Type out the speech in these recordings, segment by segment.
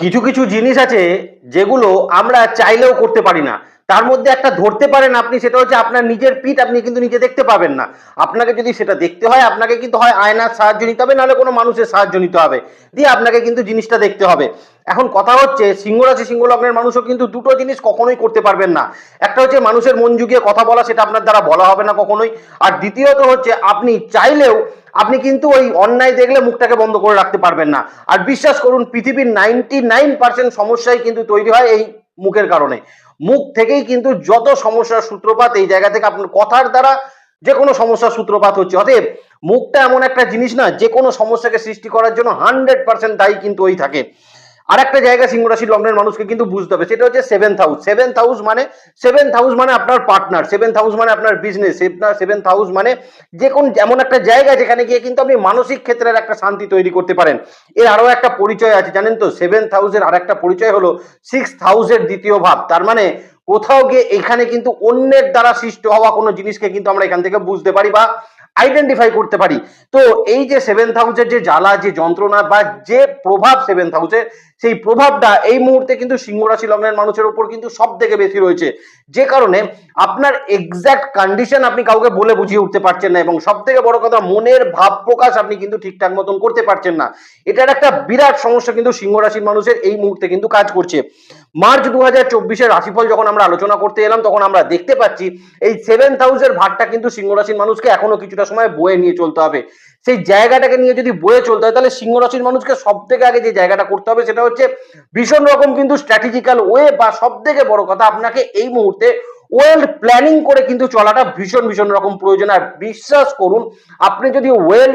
কিছু কিছু জিনিস আছে যেগুলো আমরা চাইলেও করতে পারি না। তার মধ্যে একটা ধরতে পারেন আপনি, সেটা হচ্ছে আপনার নিজের পিঠ আপনি কিন্তু নিজে দেখতে পাবেন না। আপনাকে যদি সেটা দেখতে হয়, আপনাকে কিন্তু হয় আয়নার সাহায্য নিতে হবে, নাহলে কোনো মানুষের সাহায্য নিতে হবে। দিয়ে আপনাকে কিন্তু জিনিসটা দেখতে হবে। এখন কথা হচ্ছে সিংহ সিংহরাশি সিংহ লগ্নের মানুষও কিন্তু দুটো জিনিস কখনোই করতে পারবেন না। একটা হচ্ছে মানুষের মন জুগিয়ে কথা বলা, সেটা আপনার দ্বারা বলা হবে না কখনোই। আর দ্বিতীয়ত হচ্ছে, আপনি চাইলেও আপনি কিন্তু ওই অন্যায় দেখলে মুখটাকে বন্ধ করে রাখতে পারবেন না। আর বিশ্বাস করুন, পৃথিবীর নাইনটি নাইন পার্সেন্ট সমস্যাই কিন্তু তৈরি হয় এই মুখের কারণে। মুখ থেকেই কিন্তু যত সমস্যার সূত্রপাত এই জায়গা থেকে আপনার কথার দ্বারা যে কোনো সমস্যার সূত্রপাত হচ্ছে। অতএব মুখটা এমন একটা জিনিস না, যে কোনো সমস্যাকে সৃষ্টি করার জন্য হান্ড্রেড পার্সেন্ট দায়ী কিন্তু ওই থাকে। আর একটা জায়গা সিংহ রাশি লগ্নের মানুষকে কিন্তু বুঝতে হবে, সেটা হচ্ছে সেভেন্থ হাউস সেভেন্থ হাউস মানে সেভেন্থ হাউস মানে আপনার পার্টনার সেভেন্থ হাউস মানে আপনার বিজনেস সেভেন্থ হাউস মানে যে কোন, এমন একটা জায়গা যেখানে গিয়ে কিন্তু আপনি মানসিক ক্ষেত্রের একটা শান্তি তৈরি করতে পারেন। এর আরও একটা পরিচয় আছে, জানেন তো? সেভেন্থ হাউসের আর একটা পরিচয় হলো সিক্স হাউসের দ্বিতীয় ভাব। তার মানে কোথাও গিয়ে এখানে কিন্তু অন্যের দ্বারা সৃষ্ট হওয়া কোনো জিনিসকে কিন্তু আমরা এখান থেকে বুঝতে পারি বা আইডেন্টিফাই করতে পারি। তো এই যে সেভেন্থ হাউসের যে জ্বালা, যে যন্ত্রণা বা যে প্রভাব সেভেন্থ হাউসের সেই প্রভাবটা এই মুহূর্তে কিন্তু সিংহ রাশি লগ্নের মানুষের উপর কিন্তু সব থেকে বেশি রয়েছে। যে কারণে আপনার এক্সাক্ট কন্ডিশন আপনি কাউকে বলে বুঝিয়ে উঠতে পারছেন না এবং সব থেকে বড় কথা, মনের ভাব প্রকাশ আপনি কিন্তু ঠিকঠাক মতন করতে পারছেন না। এটার একটা বিরাট সমস্যা কিন্তু সিংহ রাশির মানুষের এই মুহূর্তে কিন্তু কাজ করছে। মার্চ দু হাজার চব্বিশের রাশিফল যখন আমরা আলোচনা করতে এলাম, তখন আমরা দেখতে পাচ্ছি এই সেভেন্থ হাউসের ভারটা কিন্তু সিংহ রাশির মানুষকে এখনও কিছুটা সময় বয়ে নিয়ে চলতে হবে। সেই জায়গাটাকে নিয়ে যদি বয়ে চলতে হয়, তাহলে সিংহ রাশির মানুষকে সব থেকে আগে যে জায়গাটা করতে হবে, সেটা হচ্ছে ভীষণ রকম কিন্তু স্ট্র্যাটেজিক্যাল ওয়ে বা সব থেকে বড় কথা আপনাকে এই মুহূর্তে ওয়েল প্ল্যানিং করে কিন্তু চলাটা ভীষণ ভীষণ রকম প্রয়োজন। আর বিশ্বাস করুন, আপনি যদি ওয়েল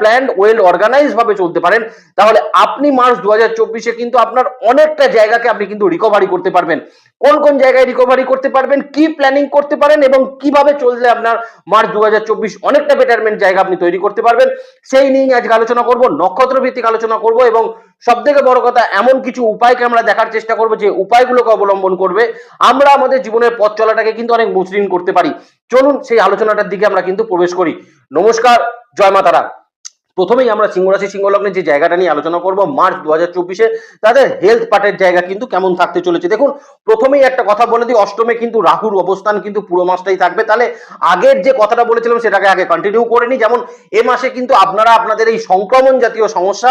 প্ল্যান্ড ওয়েল অর্গানাইজ ভাবে চলতে পারেন, তাহলে আপনি মার্চ দু হাজার চব্বিশে কিন্তু আপনার অনেকটা জায়গাকে আপনি কিন্তু রিকভারি করতে পারবেন। কোন কোন জায়গায় রিকভারি করতে পারবেন, কি প্ল্যানিং করতে পারেন এবং কীভাবে চললে আপনার মার্চ দু হাজার চব্বিশ অনেকটা বেটারমেন্ট জায়গা আপনি তৈরি করতে পারবেন, সেই নিয়ে আজকে আলোচনা করব নক্ষত্র ভিত্তিক আলোচনা করব এবং সব থেকে বড় কথা, এমন কিছু উপায়কে আমরা দেখার চেষ্টা করব যে উপায়গুলোকে অবলম্বন করবে। আমরা আমাদের জীবনের পথ চলাটাকে কিন্তু অনেক মসৃণ করতে পারি। চলুন সেই আলোচনাটার দিকে আমরা কিন্তু প্রবেশ করি। নমস্কার, জয় মাতারা। প্রথমেই আমরা সিংহরাশি সিংহলগ্নের যে জায়গাটা নিয়ে আলোচনা করব, মার্চ দু হাজার চব্বিশে, তাদের হেলথ পার্টের জায়গা কিন্তু কেমন থাকতে চলেছে? দেখুন, প্রথমেই একটা কথা বলে দিই, অষ্টমে কিন্তু রাহুর অবস্থান কিন্তু পুরো মাসটাই থাকবে। তাহলে আগের যে কথাটা বলেছিলাম, সেটাকে আগে কন্টিনিউ করে নিই। যেমন, এ মাসে কিন্তু আপনারা আপনাদের এই সংক্রমণ জাতীয় সমস্যা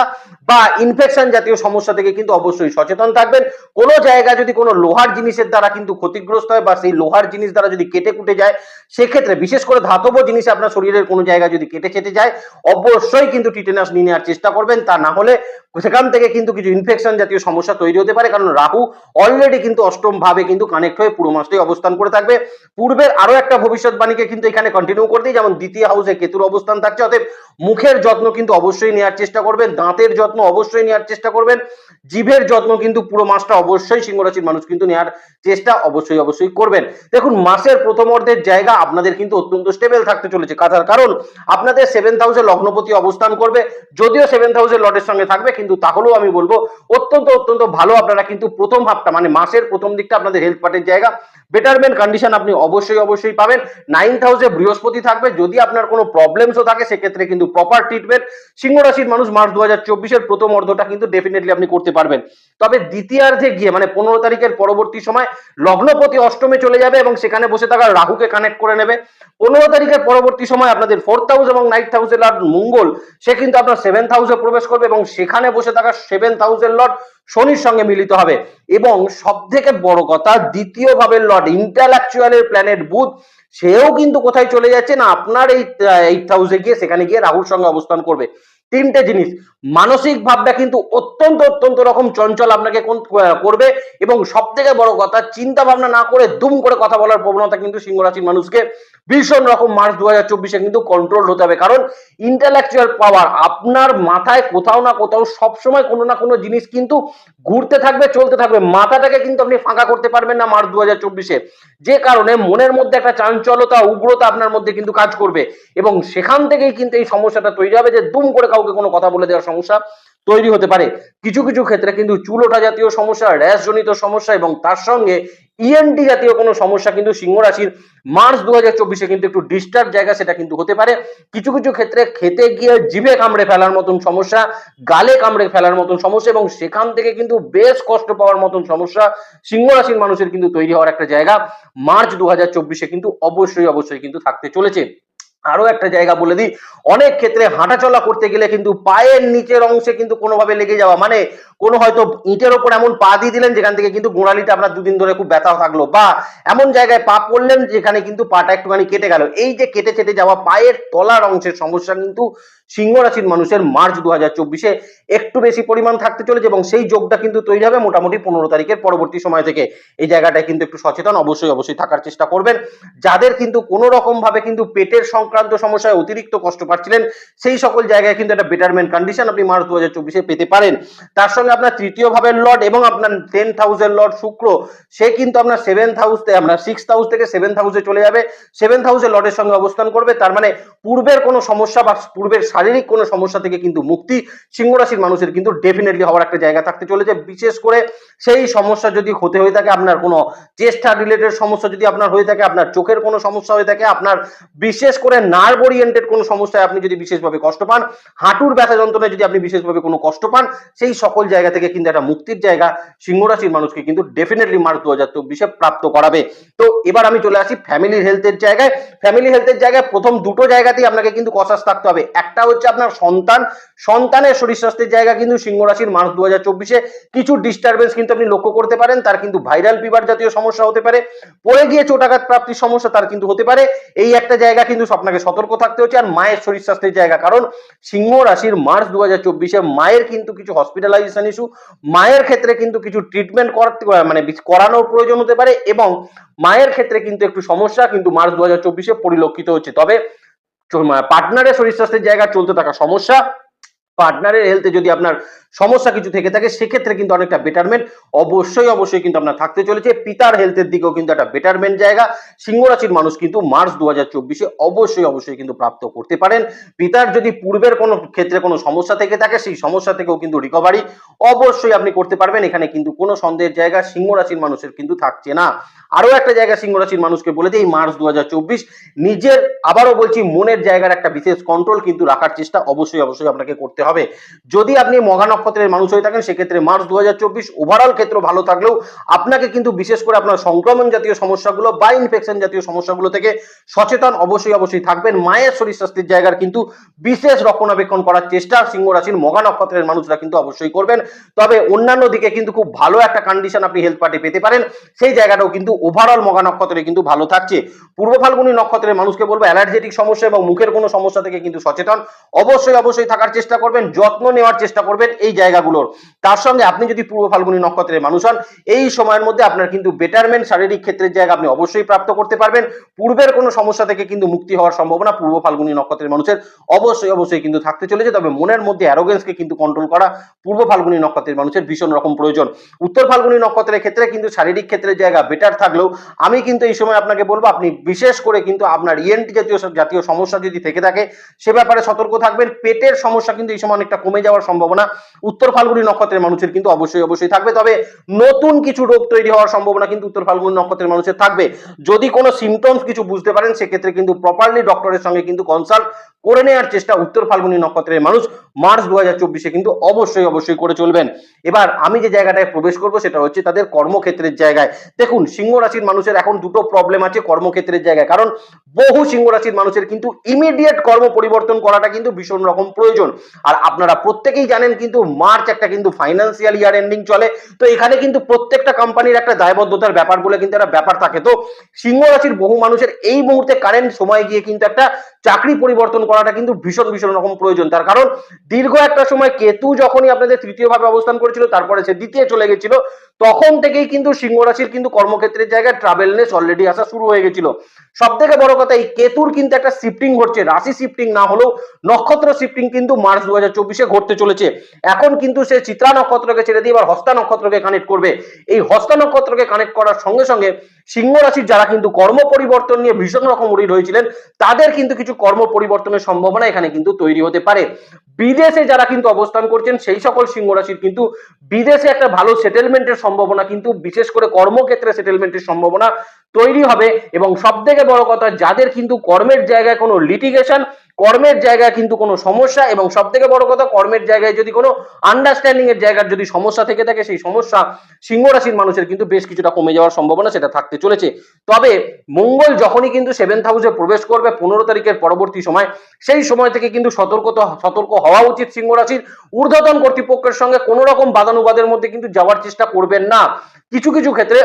বা ইনফেকশন জাতীয় সমস্যা থেকে কিন্তু অবশ্যই সচেতন থাকবেন। কোনো জায়গা যদি কোনো লোহার জিনিসের দ্বারা কিন্তু ক্ষতিগ্রস্ত হয় বা সেই লোহার জিনিস দ্বারা যদি কেটে কুটে যায়, সেক্ষেত্রে বিশেষ করে ধাতব জিনিস আপনার শরীরের কোনো জায়গা যদি কেটে চেটে যায়, অবশ্যই কিন্তু টিটেনাস নিয়ে নেওয়ার চেষ্টা করবেন তা না হলে সেখান থেকে কিন্তু কিছু ইনফেকশন জাতীয় সমস্যা তৈরি হতে পারে। কারণ রাহু অলরেডি কিন্তু অষ্টম ভাবে কিন্তু কানেক্ট হয়ে পুরো মাসটাই অবস্থান করে থাকবে। পূর্বের আরও একটা ভবিষ্যৎবাণীকে কিন্তু এখানে কন্টিনিউ করে দিই যেমন দ্বিতীয় হাউসে কেতুর অবস্থান থাকছে, অতএব মুখের যত্ন কিন্তু অবশ্যই নেওয়ার চেষ্টা করবেন, দাঁতের যত্ন অবশ্যই নেওয়ার চেষ্টা করবেন, জিভের যত্ন কিন্তু পুরো মাসটা অবশ্যই সিংহরাশির মানুষ কিন্তু নেওয়ার চেষ্টা অবশ্যই অবশ্যই করবেন। দেখুন, মাসের প্রথম অর্ধের জায়গা আপনাদের কিন্তু অত্যন্ত স্টেবল থাকতে চলেছে। কারণ, আপনাদের সেভেন্থ হাউসে লগ্নপতি অবস্থান করবে, যদিও সেভেন্থ হাউসের লর্ডের সঙ্গে থাকবে কিন্তু তাহলেও আমি বলব, অত্যন্ত অত্যন্ত ভালো আপনারা কিন্তু প্রথম হাফটা মানে মাসের প্রথম দিকটা আপনাদের হেলথ পার্টের জায়গা। বেটারমেন্ট কন্ডিশন আপনি অবশ্যই অবশ্যই পাবেন। নাইন্থ হাউসে বৃহস্পতি থাকবে। যদি আপনার কোনো প্রবলেমসও থাকে, সেক্ষেত্রে কিন্তু প্রপার ট্রিটমেন্ট সিংহ রাশির মানুষ মার্চ দু হাজার প্রথম অর্ধটা কিন্তু ডেফিনেটলি আপনি করতে পারবেন। তবে দ্বিতীয়ার্ধে গিয়ে মানে পনেরো তারিখের পরবর্তী সময়, লগ্নপতি অষ্টমে চলে যাবে এবং সেখানে বসে থাকা রাহুকে কানেক্ট করে নেবে। পনেরো তারিখের পরবর্তী সময় আপনাদের ফোর্থ হাউস এবং নাইন্থ হাউসের মঙ্গল, সে কিন্তু আপনার সেভেন্থ হাউসে প্রবেশ করবে এবং সেখানে বসে থাকা সেভেন থাউজেন্ড লট শনির সঙ্গে মিলিত হবে। এবং সব থেকে বড় কথা দ্বিতীয় ভাবের লট ইন্টালেকচুয়ালের প্ল্যানেট বুধ, সেও কিন্তু কোথায় চলে যাচ্ছে না, আপনার এই এইট হাউসে গিয়ে সেখানে গিয়ে রাহুর সঙ্গে অবস্থান করবে। তিনটে জিনিস। মানসিক ভাবটা কিন্তু অত্যন্ত অত্যন্ত রকম চঞ্চল আপনাকে করবে এবং সব থেকে বড় কথা, চিন্তা ভাবনা না করে দুম করে কথা বলার প্রবণতা কিন্তু সিংহ রাশির মানুষকে ভীষণ রকম মার্চ দু হাজার চব্বিশে কিন্তু কন্ট্রোল হতে হবে। কারণ ইন্টালেকচুয়াল পাওয়ার আপনার মাথায় কোথাও না কোথাও সবসময় কোনো না কোনো জিনিস কিন্তু ঘুরতে থাকবে, চলতে থাকবে। মাথাটাকে কিন্তু আপনি ফাঁকা করতে পারবেন না মার্চ দু হাজার চব্বিশে। যে কারণে মনের মধ্যে একটা চাঞ্চলতা, উগ্রতা আপনার মধ্যে কিন্তু কাজ করবে এবং সেখান থেকেই কিন্তু এই সমস্যাটা তৈরি হবে যে দুম করে কাউকে কোনো কথা বলে দেওয়ার সমস্যা তৈরি হতে পারে। কিছু কিছু ক্ষেত্রে কিন্তু চুল ওঠা জাতীয় সমস্যা র্যাশ জনিত সমস্যা এবং তার সঙ্গে ইএনটি জাতীয় কোনো সমস্যা কিন্তু সিংহ রাশির মার্চ দু হাজার চব্বিশে কিন্তু একটু ডিস্টার্ব জায়গা সেটা কিন্তু হতে পারে। কিছু কিছু ক্ষেত্রে খেতে গিয়ে জিভে কামড়ে ফেলার মতন সমস্যা, গালে কামড়ে ফেলার মতন সমস্যা এবং সেখান থেকে কিন্তু বেশ কষ্ট পাওয়ার মতন সমস্যা সিংহ রাশির মানুষের কিন্তু তৈরি হওয়ার একটা জায়গা। মার্চ দু হাজার চব্বিশে কিন্তু অবশ্যই অবশ্যই কিন্তু থাকতে চলেছে। আরও একটা জায়গা বলে দিই। অনেক ক্ষেত্রে হাঁটাচলা করতে গেলে কিন্তু পায়ের নিচের অংশে কিন্তু কোনোভাবে লেগে যাওয়া মানে কোনো হয়তো ইটের ওপর এমন পা দিয়ে দিলেন যেখান থেকে কিন্তু গোড়ালিটা আপনার দুদিন ধরে খুব ব্যথা থাকল, বা এমন জায়গায় পা পড়লেন যেখানে কিন্তু পাটা একটুখানি কেটে গেল। এই যে কেটে কেটে যাওয়া পায়ের তলার অংশের সমস্যা কিন্তু সিংহ রাশির মানুষের মার্চ দু হাজার চব্বিশে একটু বেশি পরিমাণ থাকতে চলেছে এবং সেই যোগটা কিন্তু তৈরি হবে মোটামুটি পনেরো তারিখের পরবর্তী সময় থেকে। এই জায়গাটায় কিন্তু একটু সচেতন অবশ্যই অবশ্যই থাকার চেষ্টা করবেন। যাদের কিন্তু কোনো রকম ভাবে কিন্তু পেটের সংক্রান্ত সমস্যায় অতিরিক্ত কষ্ট পাচ্ছিলেন, সেই সকল জায়গায় কিন্তু একটা বেটারমেন্ট কন্ডিশন আপনি মার্চ দু হাজার চব্বিশে পেতে পারেন। তার সঙ্গে আপনার তৃতীয় ভাবের লর্ড এবং আপনার টেন্থ হাউসের লর্ড শুক্র, সে কিন্তু আপনার সেভেন্থ হাউস আপনার সিক্স হাউস থেকে সেভেন্থ হাউসে চলে যাবে। সেভেন্থ হাউসের লর্ডের সঙ্গে অবস্থান করবে। তার মানে পূর্বের কোনো সমস্যা বা পূর্বের শারীরিক কোনো সমস্যা থেকে কিন্তু মুক্তি সিংহ রাশির মানুষের কিন্তু ডেফিনেটলি হওয়ার একটা জায়গা থাকতে চলেছে। বিশেষ করে সেই সমস্যা যদি হতে হয়ে থাকে, আপনার কোনো চেস্ট রিলেটেড সমস্যা যদি আপনার হয়ে থাকে, আপনার চোখের কোনো সমস্যা হয়ে থাকে, আপনার বিশেষ করে নার্ভ ওরিয়েন্টেড কোনো সমস্যায় আপনি যদি বিশেষভাবে কষ্ট পান, হাঁটুর ব্যথা যন্ত্রণায় যদি আপনি বিশেষভাবে কোনো কষ্ট পান, সেই সকল জায়গা থেকে কিন্তু একটা মুক্তির জায়গা সিংহ রাশির মানুষকে কিন্তু ডেফিনেটলি মার্চ দু হাজার চব্বিশে প্রাপ্ত করাবে। তো এবার আমি চলে আসি ফ্যামিলি হেলথের জায়গায়। ফ্যামিলি হেলথের জায়গায় প্রথম দুটো জায়গাতেই আপনাকে কিন্তু কষাস থাকতে হবে। একটা হচ্ছে আপনার সন্তান। সন্তানের শরীর স্বাস্থ্যের জায়গা কিন্তু সিংহ রাশির মার্চ দু হাজার চব্বিশে কিছু ডিস্টারবেন্স কিন্তু আপনি লক্ষ্য করতে পারেন, তার কিন্তু ভাইরাল ফিভার জাতীয় সমস্যা হতে পারে। পড়ে গিয়ে চোটাঘাত প্রাপ্তির সমস্যা তার কিন্তু হতে পারে। এই একটা জায়গা কিন্তু আপনাকে সতর্ক থাকতে হচ্ছে। আর মায়ের শরীর স্বাস্থ্যের জায়গা, কারণ সিংহ রাশির মার্চ দু হাজার চব্বিশে মায়ের কিন্তু কিছু হসপিটালাইজেশন ইস্যু মায়ের ক্ষেত্রে কিন্তু কিছু ট্রিটমেন্ট করতে মানে করানোর প্রয়োজন হতে পারে এবং মায়ের ক্ষেত্রে কিন্তু একটু সমস্যা কিন্তু মার্চ দু হাজার চব্বিশে পরিলক্ষিত হচ্ছে। তবে পার্টনারের শরীর স্বাস্থ্যের জায়গা চলতে থাকা সমস্যা পার্টনারের হেলথে যদি আপনার সমস্যা কিছু থেকে থাকে, সেক্ষেত্রে কিন্তু অনেকটা বেটারমেন্ট অবশ্যই অবশ্যই কিন্তু আপনার থাকতে চলেছে। পিতার হেলথের দিকেও কিন্তু একটা বেটারমেন্ট জায়গা। সিংহ রাশির মানুষ কিন্তু মার্চ দু হাজার চব্বিশে অবশ্যই অবশ্যই কিন্তু প্রাপ্ত করতে পারেন। পিতার যদি পূর্বের কোনো ক্ষেত্রে কোনো সমস্যা থেকে থাকে, সেই সমস্যা থেকেও কিন্তু রিকভারি অবশ্যই আপনি করতে পারবেন। এখানে কিন্তু কোনো সন্দেহের জায়গা সিংহ রাশির মানুষের কিন্তু থাকছে না। আরও একটা জায়গা সিংহ রাশির মানুষকে বলে দিই, মার্চ দু হাজার চব্বিশ। নিজের, আবারও বলছি, মনের জায়গার একটা বিশেষ কন্ট্রোল কিন্তু রাখার চেষ্টা অবশ্যই অবশ্যই আপনাকে করতে হবে। যদি আপনি মগা নক্ষত্রের মানুষ হয়ে থাকেন, সেক্ষেত্রে মার্চ দু ওভারঅল ক্ষেত্র ভালো থাকলেও আপনাকে কিন্তু বিশেষ করে আপনার সংক্রমণ জাতীয় সমস্যাগুলো বা ইনফেকশন জাতীয় সমস্যাগুলো থেকে সচেতন অবশ্যই অবশ্যই থাকবেন। মায়ের শরীর স্বাস্থ্যের জায়গার কিন্তু বিশেষ রক্ষণাবেক্ষণ করার চেষ্টা সিংহ রাশির মগা নক্ষত্রের মানুষরা কিন্তু অবশ্যই করবেন। তবে অন্যান্য দিকে কিন্তু খুব ভালো একটা কন্ডিশন আপনি হেলথ পার্টি পেতে পারেন, সেই জায়গাটাও কিন্তু ওভারঅল মগা নক্ষত্রে কিন্তু ভালো থাকছে। পূর্ব ফাল্গুনী নক্ষত্রের মানুষকে বলব অ্যালার্জেটিক সমস্যা এবং মুখের কোনো সমস্যা থেকে কিন্তু সচেতন। অবশ্যই অবশ্যই থাকার চেষ্টা করবেন, যত্ন নেওয়ার চেষ্টা করবেন, এই জায়গাগুলোর। তার সঙ্গে আপনি যদি পূর্ব ফাল্গুনী নক্ষত্রের মানুষ হন, এই সময়ের মধ্যে আপনার কিন্তু বেটারমেন্ট শারীরিক ক্ষেত্রের জায়গা আপনি অবশ্যই প্রাপ্ত করতে পারবেন। পূর্বের কোনো সমস্যা থেকে কিন্তু মুক্তি হওয়ার সম্ভাবনা পূর্ব ফাল্গুনী নক্ষত্রের মানুষের অবশ্যই অবশ্যই কিন্তু থাকতে চলেছে। তবে মনের মধ্যে অ্যারোগেন্সকে কিন্তু কন্ট্রোল করা পূর্ব ফাল্গুনী নক্ষত্রের মানুষের ভীষণ রকম প্রয়োজন। উত্তর ফাল্গুনী নক্ষত্রের ক্ষেত্রে কিন্তু শারীরিক ক্ষেত্রের জায়গা বেটার থাকলেও আমি কিন্তু এই সময় আপনাকে বলব, আপনি বিশেষ করে কিন্তু আপনার ইএনটি জাতীয় জাতীয় সমস্যা যদি থেকে থাকে, সে ব্যাপারে সতর্ক থাকবেন। পেটের সমস্যা কিন্তু এই সময় অনেকটা কমে যাওয়ার সম্ভাবনা। উত্তর ফাল্গুনী নক্ষত্রের মানুষের কিন্তু অবশ্যই অবশ্যই থাকবে। তবে নতুন কিছু রোগ তৈরি হওয়ার সম্ভাবনা কিন্তু উত্তর ফাল্গুনী নক্ষত্রের মানুষের থাকবে। যদি কোনো সিমটমস কিছু বুঝতে পারেন, সেক্ষেত্রে কিন্তু প্রপারলি ডক্টরের সঙ্গে কিন্তু কনসাল্ট করে নেওয়ার চেষ্টা উত্তর ফাল্গুনী নক্ষত্রের মানুষ মার্চ দু হাজার চব্বিশে কিন্তু অবশ্যই অবশ্যই করে চলবেন। এবার আমি যে জায়গাটায় প্রবেশ করব সেটা হচ্ছে তাদের কর্মক্ষেত্রের জায়গায়। দেখুন, সিংহ রাশির মানুষের এখন দুটো প্রবলেম আছে কর্মক্ষেত্রের জায়গায়। কারণ বহু সিংহ রাশির মানুষের কিন্তু ইমিডিয়েট কর্ম পরিবর্তন করাটা কিন্তু ভীষণ রকম প্রয়োজন। আর আপনারা প্রত্যেকেই জানেন কিন্তু মার্চ একটা কিন্তু ফাইন্যান্সিয়াল ইয়ার এন্ডিং চলে। তো এখানে কিন্তু প্রত্যেকটা কোম্পানির একটা দায়বদ্ধতার ব্যাপার বলে কিন্তু একটা ব্যাপার থাকে। তো সিংহ রাশির বহু মানুষের এই মুহূর্তে কারেন্ট সময় গিয়ে কিন্তু একটা চাকরি পরিবর্তন করাটা কিন্তু ভীষণ ভীষণ রকম প্রয়োজন। তার কারণ দীর্ঘ একটা সময় কেতু যখনই আপনাদের তৃতীয় ভাবে অবস্থান করেছিল, তারপরে সে দ্বিতীয় চলে গেছিল। তখন থেকেই কিন্তু সিংহ রাশির কিন্তু কর্মক্ষেত্রের জায়গায় ট্রাভেলনেস অলরেডি আসা শুরু হয়ে গেছিল। সব থেকে বড় কথা, এই কেতুর কিন্তু একটা শিফটিং ঘটছে। রাশি শিফটিং না হলেও নক্ষত্র শিফটিং কিন্তু মার্চ দু হাজার চব্বিশে ঘটতে চলেছে। এখন কিন্তু সে চিত্রা নক্ষত্রকে ছেড়ে দিয়ে এবার হস্তা নক্ষত্রকে কানেক্ট করবে। এই হস্তা নক্ষত্রকে কানেক্ট করার সঙ্গে সঙ্গে সিংহ রাশির যারা কিন্তু কর্ম পরিবর্তন নিয়ে ভীষণ রকম উড়ি রয়েছিলেন তাদের কিন্তু কিছু কর্ম পরিবর্তনের সম্ভাবনা এখানে কিন্তু তৈরি হতে পারে। বিদেশে যারা কিন্তু অবস্থান করছেন, সেই সকল সিংহ রাশির কিন্তু বিদেশে একটা ভালো সেটেলমেন্টের সম্ভাবনা কিন্তু, বিশেষ করে কর্মক্ষেত্রে সেটেলমেন্টের সম্ভাবনা তৈরি হবে। এবং সব থেকে বড় কথা, যাদের কিন্তু কর্মের জায়গায় কোনো লিটিগেশন কর্মের জায়গায় কিন্তু কোনো সমস্যা এবং সব থেকে বড় কথা কর্মের জায়গায় যদি কোনো আন্ডারস্ট্যান্ডিং এর জায়গার যদি সমস্যা থেকে থাকে, সেই সমস্যা সিংহ রাশির মানুষের কিন্তু বেশ কিছুটা কমে যাওয়ার সম্ভাবনা সেটা থাকতে চলেছে। তবে মঙ্গল যখনই কিন্তু সেভেন্থ হাউসে প্রবেশ করবে পনেরো তারিখের পরবর্তী সময়, সেই সময় থেকে কিন্তু সতর্ক সতর্ক হওয়া উচিত সিংহ রাশির। ঊর্ধ্বতন কর্তৃপক্ষের সঙ্গে কোনো রকম বাদানুবাদের মধ্যে কিন্তু যাওয়ার চেষ্টা করবেন না। কিছু কিছু ক্ষেত্রে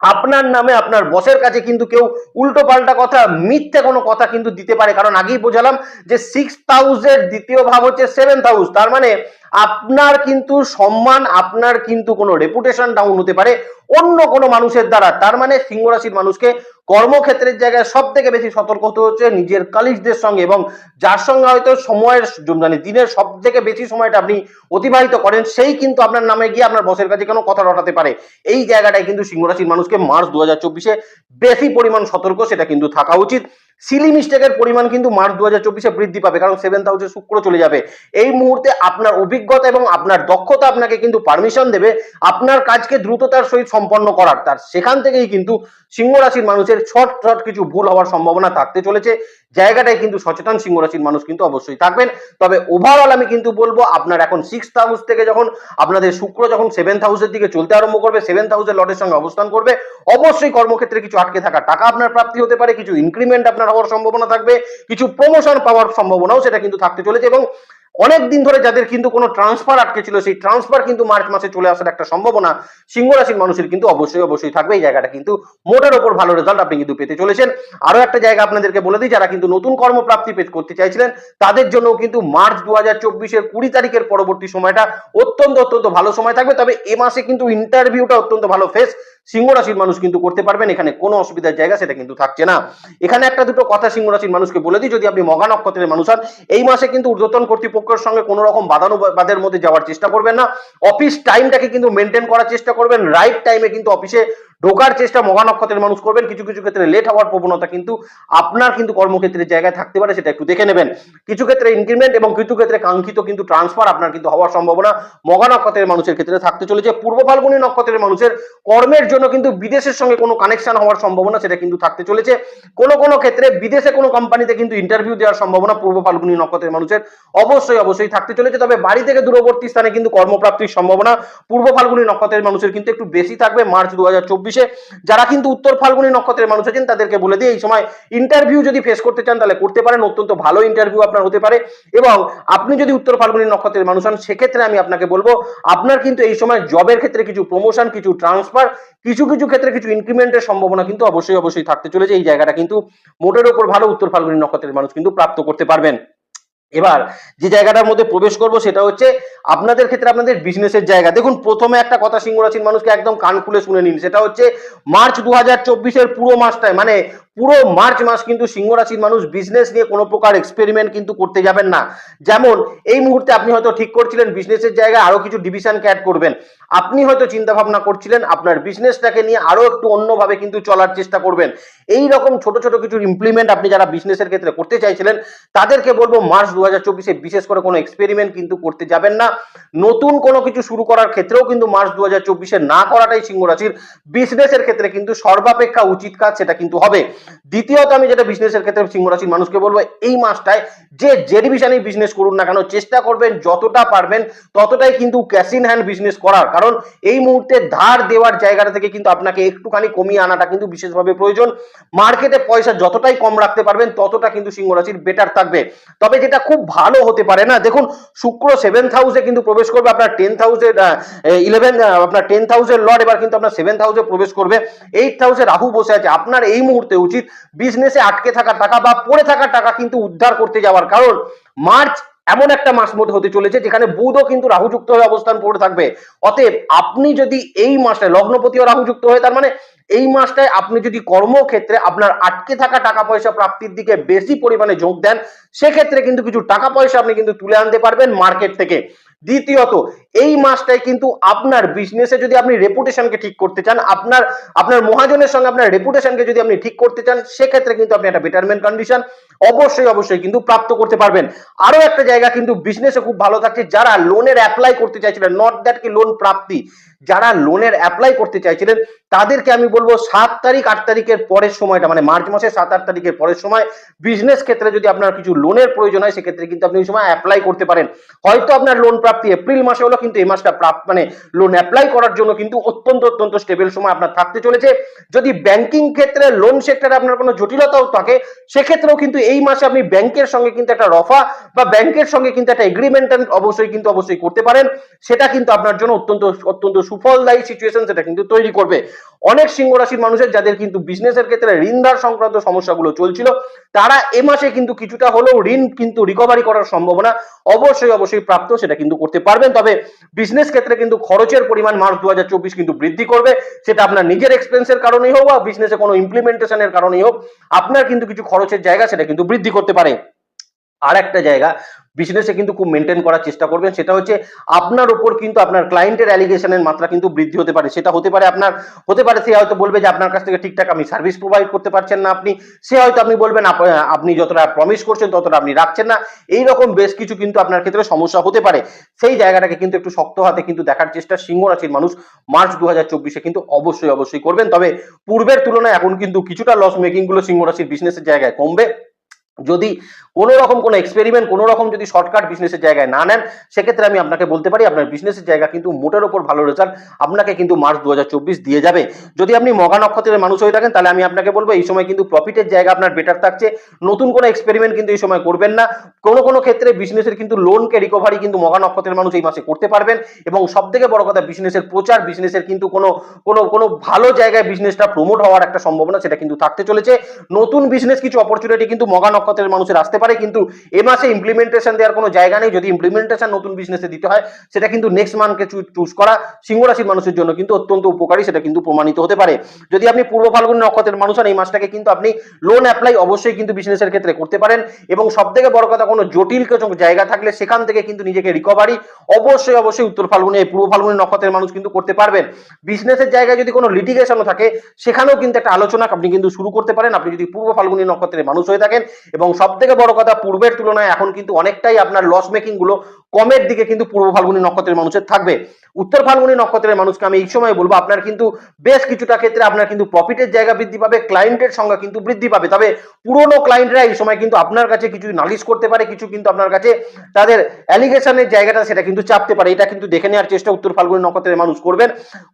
আপনার নামে আপনার বসের কাছে কিন্তু কেউ উল্টো পাল্টা কথা, মিথ্যে কোনো কথা কিন্তু দিতে পারে। কারণ আগেই বোঝালাম যে সিক্স হাউসের দ্বিতীয় ভাব হচ্ছে সেভেন্থ হাউস তার মানে আপনার কিন্তু সম্মান, আপনার কিন্তু কোনো রেপুটেশন ডাউন হতে পারে অন্য কোনো মানুষের দ্বারা। তার মানে সিংহ রাশির মানুষকে কর্মক্ষেত্রের জায়গায় সব থেকে বেশি সতর্ক হতে হচ্ছে নিজের কালিজদের সঙ্গে এবং যার সঙ্গে হয়তো সময়ের মানে দিনের সব থেকে বেশি সময়টা আপনি অতিবাহিত করেন, সেই কিন্তু আপনার নামে গিয়ে আপনার বসের কাছে কোনো কথা রটাতে পারে। এই জায়গাটায় কিন্তু সিংহ রাশির মানুষকে মার্চ দু হাজার চব্বিশে বেশি পরিমাণ সতর্ক, সেটা কিন্তু থাকা উচিত। সিলি মিস্টেকের পরিমাণ কিন্তু মার্চ দু হাজার চব্বিশে বৃদ্ধি পাবে, কারণ সেভেন্থ হাউসে শুক্র চলে যাবে। এই মুহূর্তে আপনার অভিজ্ঞতা এবং আপনার দক্ষতা আপনাকে কিন্তু পারমিশন দেবে আপনার কাজকে দ্রুততার সহিত সম্পন্ন করার। তার সেখান থেকেই কিন্তু সিংহ রাশির মানুষের ছট ছট কিছু ভুল হওয়ার সম্ভাবনা থাকতে চলেছে। জায়গাটায় কিন্তু সচেতন সিংহ রাশির মানুষ কিন্তু অবশ্যই থাকবেন। তবে ওভারঅল আমি কিন্তু বলব, আপনার এখন সিক্স হাউস থেকে যখন আপনাদের শুক্র যখন সেভেন্থ হাউসের দিকে চলতে আরম্ভ করবে সেভেন্থ হাউসের লটের সঙ্গে অবস্থান করবে। অবশ্যই কর্মক্ষেত্রে কিছু আটকে থাকা টাকা আপনার প্রাপ্তি হতে পারে, কিছু ইনক্রিমেন্ট আপনার হওয়ার সম্ভাবনা থাকবে, কিছু প্রমোশন পাওয়ার সম্ভাবনাও সেটা কিন্তু থাকতে চলেছে এবং অনেক দিন ধরে যাদের কিন্তু কোনো ট্রান্সফার আটকে ছিল, সেই ট্রান্সফার কিন্তু মার্চ মাসে চলে আসার একটা সম্ভাবনা সিংহ রাশির মানুষের কিন্তু অবশ্যই অবশ্যই থাকবে। এই জায়গাটা কিন্তু মোটের ওপর ভালো রেজাল্ট আপনি কিন্তু পেতে চলেছেন। আরও একটা জায়গা আপনাদেরকে বলে দিই, যারা কিন্তু নতুন কর্মপ্রাপ্তি পেতে করতে চাইছিলেন, তাদের জন্য কিন্তু মার্চ দু হাজার চব্বিশের কুড়ি তারিখের পরবর্তী সময়টা অত্যন্ত অত্যন্ত ভালো সময় থাকবে। তবে এ মাসে কিন্তু ইন্টারভিউটা অত্যন্ত ভালো ফেস সিংহ রাশির মানুষ কিন্তু করতে পারবেন, এখানে কোনো অসুবিধার জায়গা সেটা কিন্তু থাকছে না। এখানে একটা দুটো কথা সিংহ রাশির মানুষকে বলে দিই, যদি আপনি মগা নক্ষত্রের মানুষ হন, এই মাসে কিন্তু ঊর্ধ্বতন কর্তৃপক্ষের সঙ্গে কোনো রকম বাদানুবাদের মধ্যে যাওয়ার চেষ্টা করবেন না। অফিস টাইমটাকে কিন্তু মেনটেন করার চেষ্টা করবেন রাইট টাইমে কিন্তু অফিসে ঢোকার চেষ্টা মগা নক্ষত্রের মানুষ করবেন। কিছু কিছু ক্ষেত্রে লেট হওয়ার প্রবণতা কিন্তু আপনার কিন্তু কর্মক্ষেত্রের জায়গায় থাকতে পারে, সেটা একটু দেখে নেবেন। কিছু ক্ষেত্রে ইনক্রিমেন্ট এবং কিছু ক্ষেত্রে কাঙ্ক্ষিত কিন্তু ট্রান্সফার আপনার কিন্তু হওয়ার সম্ভাবনা মগা নক্ষত্রের মানুষের ক্ষেত্রে থাকতে চলেছে। পূর্ব ফাল্গুনী নক্ষত্রের মানুষের কর্মের জন্য কিন্তু বিদেশের সঙ্গে কোনো কানেকশন হওয়ার সম্ভাবনা সেটা কিন্তু থাকতে চলেছে। কোনো কোনো ক্ষেত্রে বিদেশে কোনো কোম্পানিতে কিন্তু ইন্টারভিউ দেওয়ার সম্ভাবনা পূর্ব ফাল্গুনী নক্ষত্রের মানুষের অবশ্যই অবশ্যই থাকতে চলেছে। তবে বাড়ি থেকে দূরবর্তী স্থানে কিন্তু কর্মপ্রাপ্তির সম্ভাবনা পূর্ব ফাল্গুনী নক্ষত্রের মানুষের কিন্তু একটু বেশি থাকবে। মার্চ দু হাজার চব্বিশ চব্বিশে যারা কিন্তু উত্তর ফাল্গুনি নক্ষত্রের মানুষ আছেন, তাদেরকে বলে দিই, এই সময় ইন্টারভিউ যদি ফেস করতে চান, তাহলে করতে পারেন, অত্যন্ত ভালো ইন্টারভিউ আপনার হতে পারে। এবং আপনি যদি উত্তর ফাল্গুনি নক্ষত্রের মানুষ হন, সেক্ষেত্রে আমি আপনাকে বলব, আপনার কিন্তু এই সময় জবের ক্ষেত্রে কিছু প্রমোশন কিছু ট্রান্সফার কিছু কিছু ক্ষেত্রে কিছু ইনক্রিমেন্টের সম্ভাবনা কিন্তু অবশ্যই অবশ্যই থাকতে চলেছে। এই জায়গাটা কিন্তু মোটের উপর ভালো উত্তর ফাল্গুনি নক্ষত্রের মানুষ কিন্তু প্রাপ্ত করতে পারবেন। এবার যে জায়গাটার মধ্যে প্রবেশ করব সেটা হচ্ছে আপনাদের ক্ষেত্রে আপনাদের বিজনেসের জায়গা। দেখুন, প্রথমে একটা কথা সিংহ রাশির মানুষকে একদম কান খুলে শুনে নিন। সেটা হচ্ছে মার্চ দু হাজার চব্বিশের পুরো মাসটায় মানে পুরো মার্চ মাস কিন্তু সিংহ রাশির মানুষ বিজনেস নিয়ে কোনো প্রকার এক্সপেরিমেন্ট কিন্তু করতে যাবেন না। যেমন, এই মুহূর্তে আপনি হয়তো ঠিক করছিলেন বিজনেসের জায়গায় আরও কিছু ডিভিশন অ্যাড করবেন। আপনি হয়তো চিন্তা ভাবনা করছিলেন, আপনার বিজনেসটাকে নিয়ে আরও একটু অন্যভাবে কিন্তু চলার চেষ্টা করবেন। এই রকম ছোট ছোট কিছু ইমপ্লিমেন্ট আপনি যারা বিজনেসের ক্ষেত্রে করতে চাইছিলেন, তাদেরকে বলব মার্চ দু হাজার চব্বিশে বিশেষ করে কোনো এক্সপেরিমেন্ট কিন্তু করতে যাবেন না। নতুন কোনো কিছু শুরু করার ক্ষেত্রেও কিন্তু মার্চ দু হাজার চব্বিশে না করাটাই সিংহ রাশির বিজনেসের ক্ষেত্রে কিন্তু সর্বাপেক্ষা উচিত কাজ সেটা কিন্তু হবে। দ্বিতীয়ত আমি যেটা বিজনেসের ক্ষেত্রে সিংহ রাশির মানুষকে বলব, এই মাসটায় যে যে ডিভিশনেই বিজনেস করুন না কেন, চেষ্টা করবেন যতটা পারবেন, ততটাই কিন্তু ক্যাশ ইন হ্যান্ড বিজনেস করার। কারণ এই মুহূর্তে ধার দেওয়ার জায়গাটা থেকে কিন্তু আপনাকে একটুখানি কমিয়ে আনাটা কিন্তু বিশেষভাবে প্রয়োজন। মার্কেটে পয়সা যতটাই কম রাখতে পারবেন, ততটা কিন্তু সিংহ রাশির বেটার থাকবে। তবে যেটা খুব ভালো হতে পারে না, দেখুন, শুক্র সেভেন্থ হাউসে কিন্তু প্রবেশ করবে, আপনার টেন্থ হাউসে ইলেভেন আপনার টেন্থ হাউসের লর্ড এবার কিন্তু আপনার সেভেন্থ হাউসে প্রবেশ করবে। এইট হাউসে রাহু বসে আছে। আপনার এই মুহূর্তে উচিত বিজনেসে আটকে থাকা টাকা বা পড়ে থাকা টাকা কিন্তু উদ্ধার করতে যাওয়ার কারণ। মার্চ এমন একটা মাস মধ্যে হতে চলেছে যেখানে বুধও কিন্তু রাহুযুক্ত হয়ে অবস্থান করে থাকবে। অতএব আপনি যদি এই মাসটায় লগ্নপতি ও রাহুযুক্ত হয়ে তার মানে এই মাসটায় আপনি যদি কর্মক্ষেত্রে আপনার আটকে থাকা টাকা পয়সা প্রাপ্তির দিকে বেশি পরিমাণে যোগ দেন, সেক্ষেত্রে কিন্তু কিছু টাকা পয়সা আপনি কিন্তু তুলে আনতে পারবেন মার্কেট থেকে। দ্বিতীয়ত, এই মাসটায় কিন্তু আপনার বিজনেসে যদি আপনি রেপুটেশনকে ঠিক করতে চান, আপনার আপনার মহাজনের সঙ্গে আপনার রেপুটেশনকে যদি আপনি ঠিক করতে চান, সেক্ষেত্রে কিন্তু আপনি একটা বেটারমেন্ট কন্ডিশন অবশ্যই অবশ্যই কিন্তু প্রাপ্ত করতে পারবেন। আরও একটা জায়গা কিন্তু বিজনেসে খুব ভালো থাকছে, যারা লোনের অ্যাপ্লাই করতে চাইছিলেন নট দ্যাট কি লোন প্রাপ্তি যারা লোনের অ্যাপ্লাই করতে চাইছিলেন, তাদেরকে আমি বলব সাত তারিখ, আট তারিখের পরের সময়টা মানে মার্চ মাসের সাত, আট তারিখের পরের সময় বিজনেস ক্ষেত্রে যদি আপনার কিছু লোনের প্রয়োজন হয়, সেক্ষেত্রে কিন্তু আপনি ওই সময় অ্যাপ্লাই করতে পারেন। হয়তো আপনার লোন প্রাপ্তি এপ্রিল মাসে হলো, কিন্তু এই মাসটা প্রাপ্ত মানে লোন অ্যাপ্লাই করার জন্য কিন্তু অত্যন্ত অত্যন্ত স্টেবল সময় আপনার থাকতে চলেছে। যদি ব্যাংকিং ক্ষেত্রে লোন সেক্টরে আপনার কোনো জটিলতাও থাকে, সেক্ষেত্রেও কিন্তু এই মাসে আপনি ব্যাংকের সঙ্গে কিন্তু একটা রফা বা ব্যাংকের সঙ্গে কিন্তু একটা এগ্রিমেন্ট অবশ্যই, কিন্তু অবশ্যই করতে পারেন। সেটা কিন্তু আপনার জন্য অত্যন্ত অত্যন্ত সুফলদায়ী সিচুয়েশন সেটা কিন্তু তৈরি করবে। অনেক সিংহ রাশির মানুষের, যাদের কিন্তু বিজনেসের ক্ষেত্রে ঋণদার সংক্রান্ত সমস্যাগুলো চলছিল, তারা এ মাসে কিন্তু কিছুটা হলেও ঋণ কিন্তু রিকভারি করার সম্ভাবনা অবশ্যই অবশ্যই প্রাপ্ত সেটা কিন্তু করতে পারবেন। তবে বিজনেস ক্ষেত্রে কিন্তু খরচের পরিমাণ মার্চ দু হাজার চব্বিশ কিন্তু বৃদ্ধি করবে। সেটা আপনার নিজের এক্সপেন্সের কারণেই হোক বা বিজনেসে কোনো ইমপ্লিমেন্টেশনের কারণেই হোক, আপনার কিন্তু কিছু খরচের জায়গা সেটা কিন্তু বৃদ্ধি করতে পারে। আর একটা জায়গা বিজনেসে কিন্তু খুব মেনটেন করার চেষ্টা করবেন, সেটা হচ্ছে আপনার উপর কিন্তু আপনার ক্লায়েন্টের অ্যালিগেশনের মাত্রা কিন্তু বৃদ্ধি হতে পারে। সেটা হতে পারে আপনার, হতে পারে সে হয়তো বলবে যে আপনার কাছ থেকে ঠিকঠাক আমি সার্ভিস প্রোভাইড করতে পারছেন না আপনি, সে হয়তো আপনি বলবেন আপনি যতটা প্রমিস করছেন ততটা আপনি রাখছেন না। এই রকম বেশ কিছু কিন্তু আপনার ক্ষেত্রে সমস্যা হতে পারে। সেই জায়গাটাকে কিন্তু একটু শক্ত হাতে কিন্তু দেখার চেষ্টা সিংহ রাশির মানুষ মার্চ দু হাজার চব্বিশে কিন্তু অবশ্যই অবশ্যই করবেন। তবে পূর্বের তুলনায় এখন কিন্তু কিছুটা লস মেকিংগুলো সিংহ রাশির বিজনেসের জায়গায় কমবে। যদি কোনো রকম কোনো এক্সপেরিমেন্ট কোনো রকম যদি শর্টকাট বিজনেসের জায়গায় না নেন, সেক্ষেত্রে আমি আপনাকে বলতে পারি, আপনার বিজনেসের জায়গা কিন্তু মোটের ওপর ভালো রেজাল্ট আপনাকে কিন্তু মার্চ দু হাজার চব্বিশ দিয়ে যাবে। যদি আপনি মগা নক্ষত্রের মানুষ হয়ে থাকেন, তাহলে আমি আপনাকে বলব, এই সময় কিন্তু প্রফিটের জায়গা আপনার বেটার থাকছে। নতুন কোনো এক্সপেরিমেন্ট কিন্তু এই সময় করবেন না। কোনো কোনো ক্ষেত্রে বিজনেসের কিন্তু লোনকে রিকভারি কিন্তু মগা নক্ষত্রের মানুষ এই মাসে করতে পারবেন এবং সব থেকে বড় কথা বিজনেসের প্রচার বিজনেসের কিন্তু কোনো কোনো কোনো ভালো জায়গায় বিজনেসটা প্রমোট হওয়ার একটা সম্ভাবনা সেটা কিন্তু থাকতে চলেছে। নতুন বিজনেস কিছু অপরচুনিটি কিন্তু মগা নক্ষত্রের মানুষের আসতে পারে, কিন্তু এ মাসে ইমপ্লিমেন্টেশন দেওয়ার কোনো জায়গা নেই। যদি ইমপ্লিমেন্টেশন নতুন বিজনেসে দিতে হয়, সেটা কিন্তু নেক্সট মান্থকে চুজ করা সিংহ রাশির মানুষের জন্য কিন্তু অত্যন্ত উপকারী, সেটা কিন্তু প্রমাণিত হতে পারে। যদি আপনি পূর্ব ফাল্গুন নক্ষত্রের মানুষ হন, এই মাসটাকে কিন্তু আপনি লোন অ্যাপ্লাই অবশ্যই কিন্তু বিজনেসের ক্ষেত্রে করতে পারেন এবং সব থেকে বড় কথা, কোনো জটিল কিছু জায়গা থাকলে সেখান থেকে কিন্তু নিজেকে রিকভারি অবশ্যই অবশ্যই উত্তর ফাল্গুনে, পূর্ব ফাল্গুনি নক্ষত্রের মানুষ কিন্তু করতে পারবেন। বিজনেসের জায়গায় যদি কোনো লিটিগেশনও থাকে, সেখানেও কিন্তু একটা আলোচনা আপনি কিন্তু শুরু করতে পারেন। আপনি যদি পূর্ব ফাল্গুনি নক্ষত্রের মানুষ হয়ে থাকেন এবং সব থেকে বড় কথা পূর্বের তুলনায় এখন কিন্তু অনেকটাই আপনার লস মেকিংগুলো কমের দিকে কিন্তু পূর্ব ফাল্গুনি নক্ষত্রের মানুষের থাকবে। উত্তর ফাল্গুনি নক্ষত্রের মানুষকে আমি এই সময় বলব, আপনার কিন্তু বেশ কিছুটা ক্ষেত্রে আপনার কিন্তু প্রফিটের জায়গা বৃদ্ধি পাবে ক্লায়েন্টের সংখ্যা কিন্তু বৃদ্ধি পাবে। তবে পুরনো ক্লায়েন্টরা এই সময় কিন্তু আপনার কাছে কিছু নালিশ করতে পারে, কিছু কিন্তু আপনার কাছে তাদের অ্যালিগেশনের জায়গাটা সেটা কিন্তু চাপতে পারে। এটা কিন্তু দেখে নেওয়ার চেষ্টা উত্তর ফাল্গুনি নক্ষত্রের মানুষ করবেন।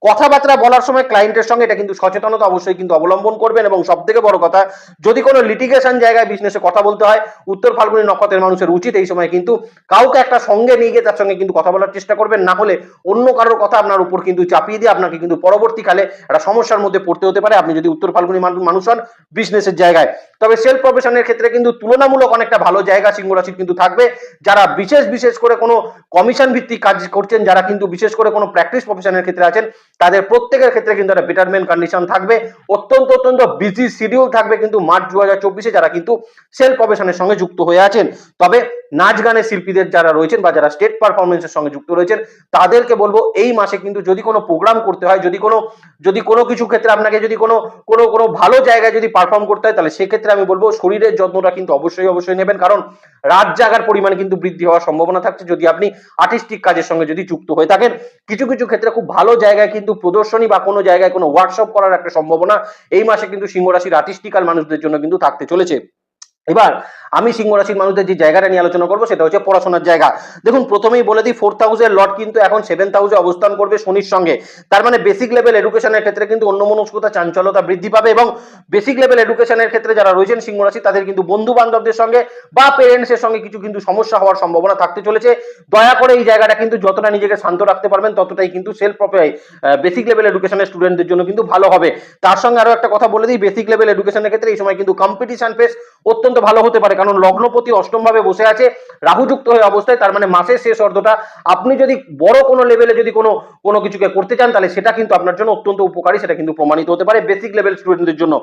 কথাবার্তা বলার সময় ক্লায়েন্টের সঙ্গে এটা কিন্তু সচেতনতা অবশ্যই কিন্তু অবলম্বন করবেন এবং সব থেকে বড় কথা, যদি কোনো লিটিগেশন জায়গায় বিজনেসে কথা বলতে হয়, উত্তর ফাল্গুনি নক্ষত্রের মানুষের উচিত এই সময় কিন্তু কাউকে একটা সঙ্গে নিয়ে গিয়ে তার সঙ্গে কিন্তু কথা বলার চেষ্টা করবেন, না হলে অন্য কারোর কথা আপনার উপর কিন্তু চাপিয়ে দিয়ে আপনাকে কিন্তু পরবর্তীকালে একটা সমস্যার মধ্যে পড়তে হতে পারে। আপনি যদি উত্তর ফাল্গুনি মানুষ হন বিজনেসের জায়গায়। তবে সেলফ প্রফেশনের ক্ষেত্রে কিন্তু তুলনামূলক অনেকটা ভালো জায়গা সিংহ রাশির কিন্তু থাকবে। যারা বিশেষ বিশেষ করে কোনো কমিশন ভিত্তিক কাজ করছেন, যারা কিন্তু বিশেষ করে কোনো প্র্যাকটিস প্রফেশনের ক্ষেত্রে আছেন, তাদের প্রত্যেকের ক্ষেত্রে কিন্তু একটা বেটারমেন্ট কন্ডিশন থাকবে। অত্যন্ত অত্যন্ত বিজি শিডিউল থাকবে কিন্তু মার্চ দু যারা কিন্তু সেলফ প্রফেশনের সঙ্গে যুক্ত হয়ে আছেন। তবে নাচ গানের শিল্পীদের যারা রয়েছেন বা যারা স্টেট পারফরমেন্সের সঙ্গে যুক্ত রয়েছেন, তাদেরকে বলব এই মাসে কিন্তু যদি কোনো প্রোগ্রাম করতে হয়, যদি কোনো যদি কোনো কিছু ক্ষেত্রে আপনাকে যদি কোনো কোনো কোনো ভালো জায়গায় যদি পারফর্ম করতে হয়, তাহলে সেক্ষেত্রে আমি বলব শরীরের যত্নটা কিন্তু অবশ্যই অবশ্যই নেবেন। কারণ রাত জাগার পরিমাণ কিন্তু বৃদ্ধি হওয়ার সম্ভাবনা থাকছে। যদি আপনি আর্টিস্টিক কাজের সঙ্গে যদি যুক্ত হয়ে থাকেন, কিছু কিছু ক্ষেত্রে খুব ভালো জায়গায় কিন্তু প্রদর্শনী বা কোনো জায়গায় কোনো ওয়ার্কশপ করার একটা সম্ভাবনা এই মাসে কিন্তু সিংহ রাশির আর্টিস্টিক্যাল মানুষদের জন্য কিন্তু থাকতে চলেছে। এবার আমি সিংহ রাশির মানুষদের যে জায়গাটা নিয়ে আলোচনা করব সেটা হচ্ছে পড়াশোনার জায়গা। দেখুন, প্রথমেই বলে দিই ফোর্থ হাউসের লট কিন্তু এখন সেভেন্থ হাউসে অবস্থান করবে শনির সঙ্গে। তার মানে বেসিক লেভেল এডুকেশনের ক্ষেত্রে কিন্তু অন্য মনস্কতা চাঞ্চলতা বৃদ্ধি পাবে এবং বেসিক লেভেল এডুকেশনের ক্ষেত্রে যারা রয়েছেন সিংহ রাশি, তাদের কিন্তু বন্ধু বান্ধবদের সঙ্গে বা পেরেন্টসের সঙ্গে কিছু কিন্তু সমস্যা হওয়ার সম্ভাবনা থাকতে চলেছে। দয়া করে এই জায়গাটা কিন্তু যতটা নিজেকে শান্ত রাখতে পারবেন, ততটাই কিন্তু সেলফ বেসিক লেভেল এডুকেশনের স্টুডেন্টদের জন্য কিন্তু ভালো হবে। তার সঙ্গে আরও একটা কথা বলে দিই বেসিক লেভেল এডুকেশনের ক্ষেত্রে এই সময় কিন্তু কম্পিটিশন ফেস অত্যন্ত ভালো হতে পারে। কারণ লগ্নপতি অষ্টম ভাবে বসে আছে, রাহু যুক্ত হয়ে অবস্থায়, তার মানে মাসের শেষ অর্ধটা। আপনি যদি বড় কোনো লেভেলে যদি কোনো কোনো কিছুকে করতে চান, তাহলে সেটা কিন্তু আপনার জন্য অত্যন্ত উপকারী, সেটা কিন্তু প্রমাণিত হতে পারে বেসিক লেভেল স্টুডেন্টদের জন্য।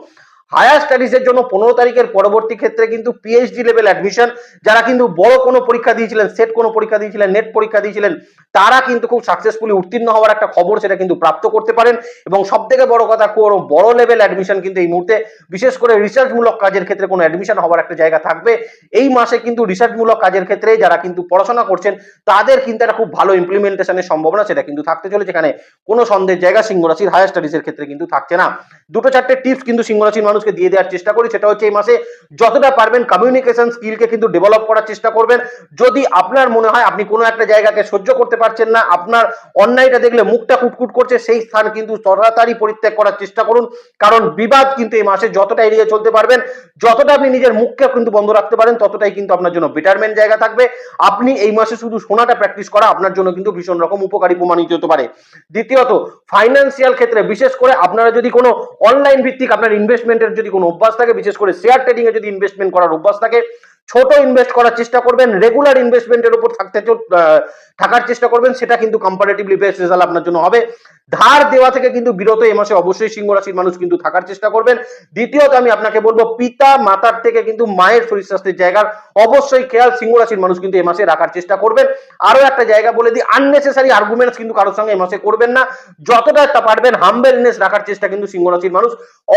হায়ার স্টাডিজের জন্য পনেরো তারিখের পরবর্তী ক্ষেত্রে কিন্তু পিএইচডি লেভেল অ্যাডমিশন যারা কিন্তু বড় কোনো পরীক্ষা দিয়েছিলেন সেট কোনো পরীক্ষা দিয়েছিলেন নেট পরীক্ষা দিয়েছিলেন, তারা কিন্তু খুব সাকসেসফুলি উত্তীর্ণ হওয়ার একটা খবর সেটা কিন্তু প্রাপ্ত করতে পারেন। এবং সব থেকে বড় কথা কোনো বড় লেভেল অ্যাডমিশন কিন্তু এই মুহূর্তে, বিশেষ করে রিসার্চমূলক কাজের ক্ষেত্রে কোনো অ্যাডমিশন হওয়ার একটা জায়গা থাকবে। এই মাসে কিন্তু রিসার্চমূলক কাজের ক্ষেত্রে যারা কিন্তু পড়াশোনা করছেন, তাদের কিন্তু একটা খুব ভালো ইমপ্লিমেন্টেশনের সম্ভাবনা সেটা কিন্তু থাকতে চলেছে। এখানে কোনো সন্দেহের জায়গা সিংহ রাশির হায়ার স্টাডিজের ক্ষেত্রে কিন্তু থাকছে না। দুটো চারটে টিপস কিন্তু সিংহ রাশির মানুষকে দিয়ে দেওয়ার চেষ্টা করি, সেটা হচ্ছে এই মাসে যতটা পারবেন কমিউনিকেশন স্কিলকে কিন্তু ডেভেলপ করার চেষ্টা করবেন। যদি আপনার মনে হয় আপনি কোনো একটা জায়গাকে সহ্য করতে পারছেন না, আপনার অন্যায়টা দেখলে মুখটা কুটকুট করছে, সেই স্থান কিন্তু তাড়াতাড়ি পরিত্যাগ করার চেষ্টা করুন। কারণ বিবাদ কিন্তু এই মাসে যতটা এড়িয়ে চলতে পারবেন, যতটা আপনি নিজের মুখকে কিন্তু বন্ধ রাখতে পারেন, ততটাই কিন্তু আপনার জন্য বেটারমেন্ট জায়গা থাকবে। আপনি এই মাসে শুধু শোনাটা প্র্যাকটিস করা আপনার জন্য কিন্তু ভীষণ রকম উপকারী প্রমাণিত হতে পারে। দ্বিতীয়ত ফাইন্যান্সিয়াল ক্ষেত্রে বিশেষ করে আপনারা যদি কোনো অনলাইন ভিত্তিক আপনার ইনভেস্টমেন্টের যদি কোনো অভ্যাস থাকে, বিশেষ করে শেয়ার ট্রেডিং এ যদি ইনভেস্টমেন্ট করার অভ্যাস থাকে, ছোট ইনভেস্ট করার চেষ্টা করবেন রেগুলার ইনভেস্টমেন্টের উপর থাকতে থাকার চেষ্টা করবেন, সেটা কিন্তু কম্পারেটিভলি বেস্ট রেজাল্ট আপনার জন্য হবে। ধার দেওয়া থেকে কিন্তু বিরত এই মাসে অবশ্যই সিংহ রাশির মানুষ কিন্তু থাকার চেষ্টা করবেন। দ্বিতীয়ত আমি আপনাকে বলব, পিতা মাতার থেকে কিন্তু মায়ের শরীর স্বাস্থ্যের জায়গার অবশ্যই খেয়াল সিংহ রাশির মানুষ কিন্তু এই মাসে রাখার চেষ্টা করবেন। আরও একটা জায়গা বলে দিই আননেসেসারি আর্গুমেন্টস কিন্তু কারোর সঙ্গে এই মাসে করবেন না। যতটা তা পারবেন হাম্বেলনেস রাখার চেষ্টা কিন্তু সিংহ রাশির মানুষ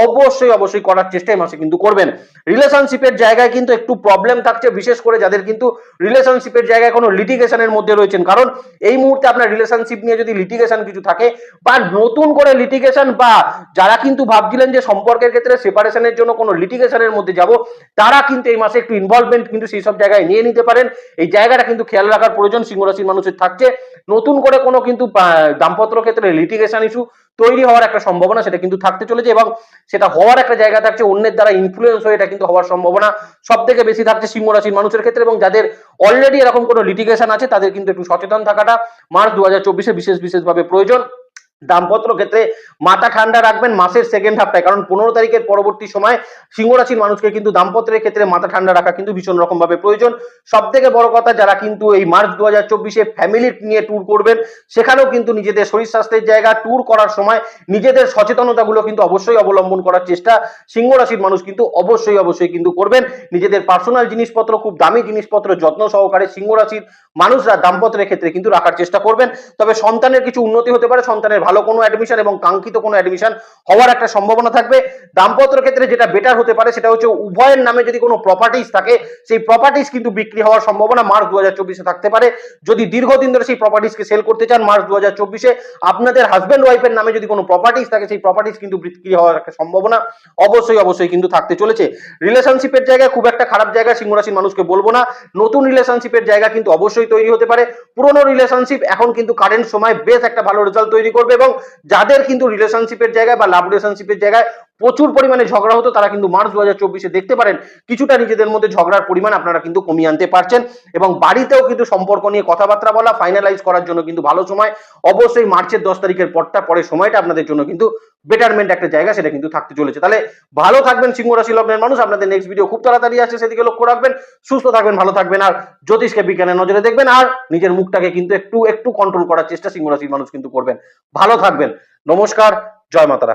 অবশ্যই অবশ্যই করার চেষ্টা এই মাসে কিন্তু করবেন। রিলেশনশিপের জায়গায় কিন্তু একটু প্রবলেম থাকছে, বিশেষ করে যাদের কিন্তু রিলেশনশিপের জায়গায় কোনো লিটিগেশনের মধ্যে রয়েছেন। কারণ এই মুহূর্তে আপনার রিলেশনশিপ নিয়ে যদি লিটিগেশন কিছু থাকে বা নতুন করে লিটিগেশন বা যারা কিন্তু ভাবছিলেন যে সম্পর্কের ক্ষেত্রে সেপারেশনের জন্য কোনো লিটিগেশনের মধ্যে যাব তারা কিন্তু এই মাসে একটু ইনভলভমেন্ট কিন্তু সেই সব জায়গায় নিয়ে নিতে পারেন। এই জায়গাটা কিন্তু খেয়াল রাখার প্রয়োজন সিংহ রাশির মানুষের থাকছে। নতুন করে কোনো কিন্তু আহ, দাম্পত্য ক্ষেত্রে লিটিগেশন ইস্যু তৈরি হওয়ার একটা সম্ভাবনা সেটা কিন্তু থাকতে চলেছে এবং সেটা হওয়ার একটা জায়গা থাকছে অন্যের দ্বারা ইনফ্লুয়েন্স হয়ে এটা কিন্তু হওয়ার সম্ভাবনা সব থেকে বেশি থাকছে সিংহ রাশির মানুষের ক্ষেত্রে এবং যাদের অলরেডি এরকম কোনো লিটিগেশন আছে তাদের কিন্তু একটু সচেতন থাকাটা মার্চ দু হাজার বিশেষ বিশেষভাবে প্রয়োজন। দাম্পত্য ক্ষেত্রে মাথা ঠান্ডা রাখবেন মাসের সেকেন্ড হাফটায় কারণ পনেরো তারিখের পরবর্তী সময় সিংহ রাশির মানুষকে কিন্তু দাম্পত্যের ক্ষেত্রে মাথা ঠান্ডা রাখা কিন্তু ভীষণ রকম ভাবে প্রয়োজন। সব থেকে বড় কথা, যারা কিন্তু এই মার্চ দু হাজার চব্বিশে ফ্যামিলি নিয়ে ট্যুর করবেন, সেখানেও কিন্তু নিজেদের শরীর স্বাস্থ্যের জায়গা ট্যুর করার সময় নিজেদের সচেতনতাগুলো কিন্তু অবশ্যই অবলম্বন করার চেষ্টা সিংহ রাশির মানুষ কিন্তু অবশ্যই অবশ্যই কিন্তু করবেন। নিজেদের পার্সোনাল জিনিসপত্র, খুব দামি জিনিসপত্র যত্ন সহকারে সিংহ রাশির মানুষরা দাম্পত্যের ক্ষেত্রে কিন্তু রাখার চেষ্টা করবেন। তবে সন্তানের কিছু উন্নতি হতে পারে, সন্তানের কোনো অ্যাডমিশন এবং কাঙ্ক্ষিত কোনো অ্যাডমিশন হওয়ার একটা সম্ভাবনা থাকবে। দাম্পত্যের ক্ষেত্রে যেটা বেটার হতে পারে সেটা হচ্ছে উভয়ের নামে যদি কোনো প্রপার্টিস থাকে, সেই প্রপার্টিস কিন্তু বিক্রি হওয়ার সম্ভাবনা মার্চ দু হাজার চব্বিশে থাকতে পারে। যদি দীর্ঘদিন ধরে সেই প্রপার্টিসকে সেল করতে চান মার্চ দু হাজার চব্বিশে আপনাদের হাজব্যান্ড ওয়াইফের নামে যদি কোনো প্রপার্টিস থাকে, সেই প্রপার্টিস কিন্তু বিক্রি হওয়ার একটা সম্ভাবনা অবশ্যই অবশ্যই কিন্তু থাকতে চলেছে। রিলেশনশিপের জায়গায় খুব একটা খারাপ জায়গা সিংহ রাশির মানুষকে বলব না। নতুন রিলেশনশিপের জায়গা কিন্তু অবশ্যই তৈরি হতে পারে। পুরনো রিলেশনশিপ এখন কিন্তু কারেন্ট সময় বেশ একটা ভালো রেজাল্ট তৈরি করবে এবং যাদের কিন্তু রিলেশনশিপের জায়গায় বা লাভ রিলেশনশিপের জায়গায় প্রচুর পরিমাণে ঝগড়া হতো, তারা কিন্তু মার্চ দু হাজার চব্বিশে দেখতে পারেন, কিছুটা নিজেদের মধ্যে ঝগড়ার পরিমাণ আপনারা কিন্তু কমিয়ে আনতে পারছেন এবং বাড়িতেও কিন্তু সম্পর্ক নিয়ে কথাবার্তা বলা ফাইনালাইজ করার জন্য কিন্তু ভালো সময়। অবশ্যই মার্চের দশ তারিখের পরটা পরে সময়টা আপনাদের জন্য কিন্তু বেটারমেন্ট একটা জায়গা সেটা কিন্তু থাকতে চলেছে। তাহলে ভালো থাকবেন সিংহ রাশি লগ্নের মানুষ, আপনাদের নেক্সট ভিডিও খুব তাড়াতাড়ি আসছে, সেদিকে লক্ষ্য রাখবেন, সুস্থ থাকবেন, ভালো থাকবেন, আর জ্যোতিষকে বিজ্ঞানের নজরে দেখবেন, আর নিজের মুখটাকে কিন্তু একটু একটু কন্ট্রোল করার চেষ্টা সিংহ রাশির মানুষ কিন্তু করবেন। ভালো থাকবেন, নমস্কার, জয় মাতারা।